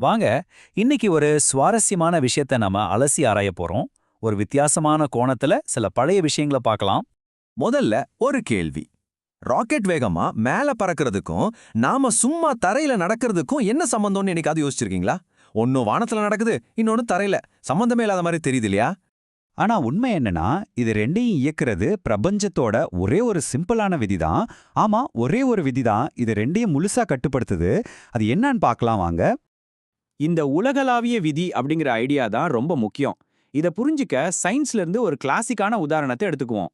வாங்க இன்னைக்கு ஒரு சுவாரஸ்யமான விஷயத்த நாம அலசி ஆராய போறோம். ஒரு வித்தியாசமான கோணத்துல சில பழைய விஷயங்களை பார்க்கலாம். முதல்ல ஒரு கேள்வி. ராக்கெட் வேகமா மேல பறக்கிறதுக்கும் நாம சும்மா தரையில நடக்கிறதுக்கும் என்ன சம்பந்தம்னு என்னைக்காவது யோசிச்சிருக்கீங்களா? ஒன்னும் வானத்துல நடக்குது இன்னொன்னு தரையில. சம்பந்தமே இல்லாத மாதிரி தெரியுது இல்லையா? ஆனா உண்மை என்னன்னா இது ரெண்டையும் இயக்குறது பிரபஞ்சத்தோட ஒரே ஒரு சிம்பிளான விதிதான். ஆமா ஒரே ஒரு விதிதான். இது ரெண்டையும் முழுசா கட்டுப்படுத்துது. அது என்னன்னு பார்க்கலாம் வாங்க. இந்த உலகளாவிய விதி அப்படிங்கிற ஐடியா தான் ரொம்ப முக்கியம். இத புரிஞ்சுக்க சயின்ஸ்ல இருந்து ஒரு கிளாசிக்கான உதாரணத்தை எடுத்துக்குவோம்.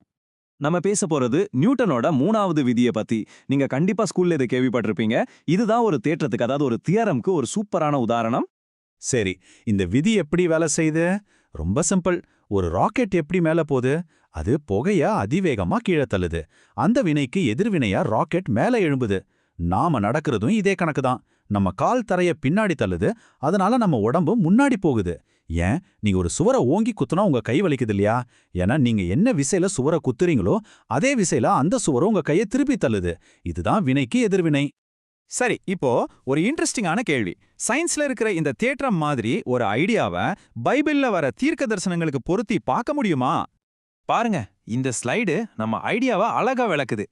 நம்ம பேச போறது நியூட்டனோட மூணாவது விதியை பத்தி. நீங்க கண்டிப்பா ஸ்கூல்ல இதை கேள்விப்பட்டிருப்பீங்க. இதுதான் ஒரு தேற்றத்துக்கு அதாவது ஒரு தியரம்க்கு ஒரு சூப்பரான உதாரணம். சரி இந்த விதி எப்படி வேலை செய்யுது ரொம்ப சிம்பிள் ஒரு ராக்கெட் எப்படி மேல போகுது? அது புகையா அதிவேகமா கீழே தள்ளுது. அந்த வினைக்கு எதிர்வினையா ராக்கெட் மேல எழும்புது. நாம நடக்கிறதும் இதே கணக்கு தான் நம்ம கால் தரைய பின்னாடி தள்ளுது அதனால நம்ம உடம்பு முன்னாடி போகுது. ஏன்? நீங்க ஒரு சுவரை ஓங்கி குத்துனா உங்க கை வலிக்குது இல்லையா? ஏன்னா நீங்க என்ன விசையில சுவரை குத்துறீங்களோ அதே விசையில அந்த சுவரை உங்க கையை திருப்பி தள்ளுது. இதுதான் வினைக்கு எதிர்வினை. சரி இப்போ ஒரு இன்ட்ரெஸ்டிங்கான கேள்வி. சயின்ஸ்ல இருக்கிற இந்த தேற்றம் மாதிரி ஒரு ஐடியாவை பைபிள்ல வர தீர்க்க தரிசனங்களுக்கு பொருத்தி பார்க்க முடியுமா? பாருங்க இந்த ஸ்லைடு நம்ம ஐடியாவை அழகா விளக்குது.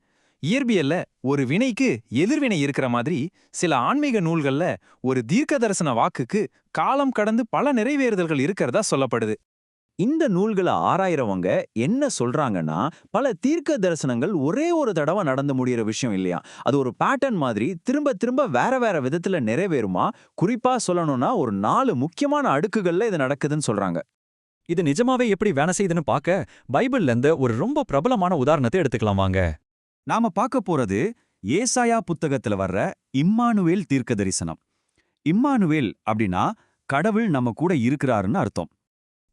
இயற்பியல்ல ஒரு வினைக்கு எதிர்வினை இருக்கிற மாதிரி சில ஆன்மீக நூல்கள்ல ஒரு தீர்க்க தரிசன வாக்குக்கு காலம் கடந்து பல நிறைவேறுதல்கள் இருக்கிறதா சொல்லப்படுது. இந்த நூல்களை ஆராயிறவங்க என்ன சொல்றாங்கன்னா பல தீர்க்க தரிசனங்கள் ஒரே ஒரு தடவை நடந்து முடிகிற விஷயம் இல்லையா? அது ஒரு பேட்டர்ன் மாதிரி திரும்ப திரும்ப வேற வேற விதத்துல நிறைவேறுமா? குறிப்பா சொல்லணும்னா ஒரு நாலு முக்கியமான அடுக்குகள்ல இது நடக்குதுன்னு சொல்றாங்க. இது நிஜமாவே எப்படி வேலை செய்யுதுன்னு பார்க்க பைபிள்ல இருந்து ஒரு ரொம்ப பிரபலமான உதாரணத்தை எடுத்துக்கலாம் வாங்க. நாம பார்க்க போறது ஏசாயா புத்தகத்துல வர்ற இம்மானுவேல் தீர்க்க தரிசனம் இம்மானுவேல் அப்படின்னா கடவுள் நம்ம கூட இருக்கிறாருன்னு அர்த்தம்.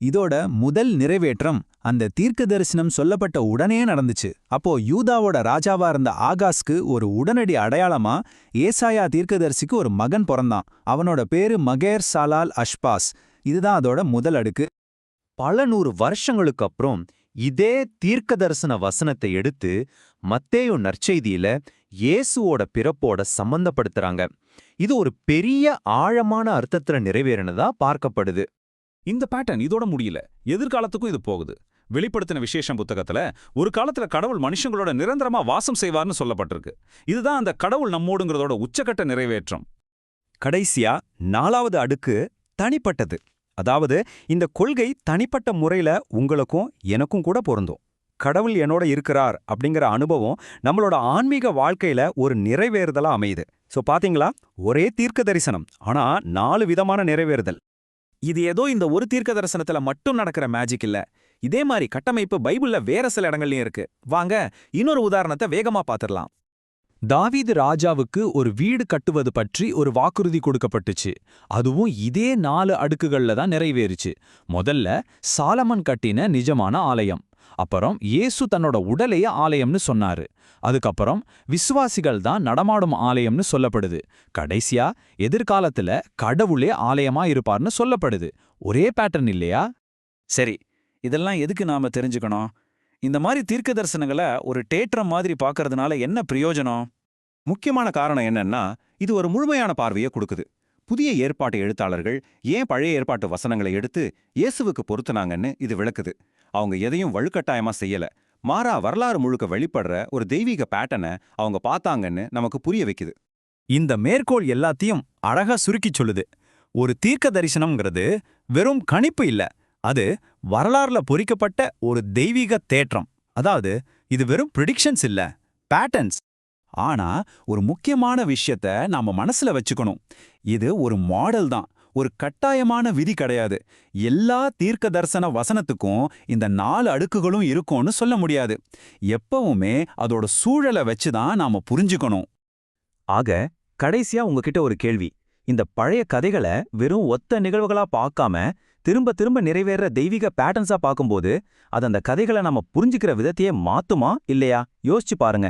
இதோட முதல் நிறைவேற்றம் அந்த தீர்க்க தரிசனம் சொல்லப்பட்ட உடனே நடந்துச்சு. அப்போ யூதாவோட ராஜாவா இருந்த ஆகாஸ்க்கு ஒரு உடனடி அடையாளமா ஏசாயா தீர்க்கதரிசிக்கு ஒரு மகன் பிறந்தான். அவனோட பேரு மகேர் சாலால் அஷ்பாஸ். இதுதான் அதோட முதல் அடுக்கு. பல நூறு வருஷங்களுக்கு அப்புறம் இதே தீர்க்க தரிசன வசனத்தை எடுத்து மத்தேயு நற்செய்தியில இயேசுவோட பிறப்போட சம்பந்தப்படுத்துறாங்க. இது ஒரு பெரிய ஆழமான அர்த்தத்துல நிறைவேறினதா பார்க்கப்படுது. இந்த பேட்டர்ன் இதோட முடியல. எதிர்காலத்துக்கும் இது போகுது. வெளிப்படுத்தின விசேஷம் புத்தகத்துல ஒரு காலத்துல கடவுள் மனுஷங்களோட நிரந்தரமா வாசம் செய்வார்னு சொல்லப்பட்டிருக்கு. இதுதான் அந்த கடவுள் நம்மோடுங்கிறதோட உச்சக்கட்ட நிறைவேற்றம். கடைசியா நாலாவது அடுக்கு தனிப்பட்டது. அதாவது இந்த கொள்கை தனிப்பட்ட முறையில உங்களுக்கும் எனக்கும் கூட பொருந்தும். கடவுள் என்னோட இருக்கிறார் அப்படிங்கிற அனுபவம் நம்மளோட ஆன்மீக வாழ்க்கையில ஒரு நிறைவேறுதலா அமையுது. சோ பாத்தீங்களா? ஒரே தீர்க்க தரிசனம் ஆனா நாலு விதமான நிறைவேறுதல். இது ஏதோ இந்த ஒரு தீர்க்க தரிசனத்துல மட்டும் நடக்கிற மேஜிக் இல்ல. இதே மாதிரி கட்டமைப்பு பைபிள்ல வேற சில இடங்கள்லயும் இருக்கு. வாங்க இன்னொரு உதாரணத்தை வேகமா பாத்திரலாம். தாவீது ராஜாவுக்கு ஒரு வீடு கட்டுவது பற்றி ஒரு வாக்குறுதி கொடுக்கப்பட்டுச்சு. அதுவும் இதே நாலு அடுக்குகள்ல தான் நிறைவேறுச்சு. முதல்ல சாலமன் கட்டின நிஜமான ஆலயம். அப்புறம் இயேசு தன்னோட உடலையே ஆலயம்னு சொன்னாரு. அதுக்கப்புறம் விசுவாசிகள் தான் நடமாடும் ஆலயம்னு சொல்லப்படுது. கடைசியா எதிர்காலத்துல கடவுளே ஆலயமா இருப்பார்னு சொல்லப்படுது. ஒரே பேட்டர்ன் இல்லையா? சரி இதெல்லாம் எதுக்கு நாம தெரிஞ்சுக்கணும்? இந்த மாதிரி தீர்க்க தரிசனங்களை ஒரு டேற்றம் மாதிரி பார்க்கறதுனால என்ன பிரயோஜனம்? முக்கியமான காரணம் என்னன்னா இது ஒரு முழுமையான பார்வையை கொடுக்குது. புதிய ஏற்பாட்டு எழுத்தாளர்கள் ஏன் பழைய ஏற்பாட்டு வசனங்களை எடுத்து இயேசுவுக்கு பொருத்துனாங்கன்னு இது விளக்குது. அவங்க எதையும் வலுக்கட்டாயமா செய்யல. மாறா வரலாறு முழுக்க வெளிப்படுற ஒரு தெய்வீக பேட்டர்னை அவங்க பார்த்தாங்கன்னு நமக்கு புரிய வைக்குது. இந்த மேற்கோள் எல்லாத்தையும் அழகா சுருக்கிச் சொல்லுது. ஒரு தீர்க்க தரிசனம்ங்கிறது வெறும் கணிப்பு இல்ல. அது வரலாறுல பொறிக்கப்பட்ட ஒரு தெய்வீக தேற்றம். அதாவது இது வெறும் ப்ரிடிக்ஷன்ஸ் இல்ல பேட்டர்ன்ஸ் ஆனா ஒரு முக்கியமான விஷயத்த நாம மனசுல வச்சுக்கணும். இது ஒரு மாடல் தான் ஒரு கட்டாயமான விதி கிடையாது. எல்லா தீர்க்க தரிசன வசனத்துக்கும் இந்த நாலு அடுக்குகளும் இருக்கும்னு சொல்ல முடியாது. எப்பவுமே அதோட சூழலை வச்சு தான் நாம புரிஞ்சுக்கணும். ஆக கடைசியா உங்ககிட்ட ஒரு கேள்வி. இந்த பழைய கதைகளை வெறும் ஒத்த நிகழ்வுகளா பார்க்காம திரும்ப திரும்ப நிறைவேற தெய்வீக பேட்டர்ன்ஸா பார்க்கும்போது அது அந்த கதைகளை நம்ம புரிஞ்சுக்கிற விதத்தையே மாத்துமா இல்லையா? யோசிச்சு பாருங்க.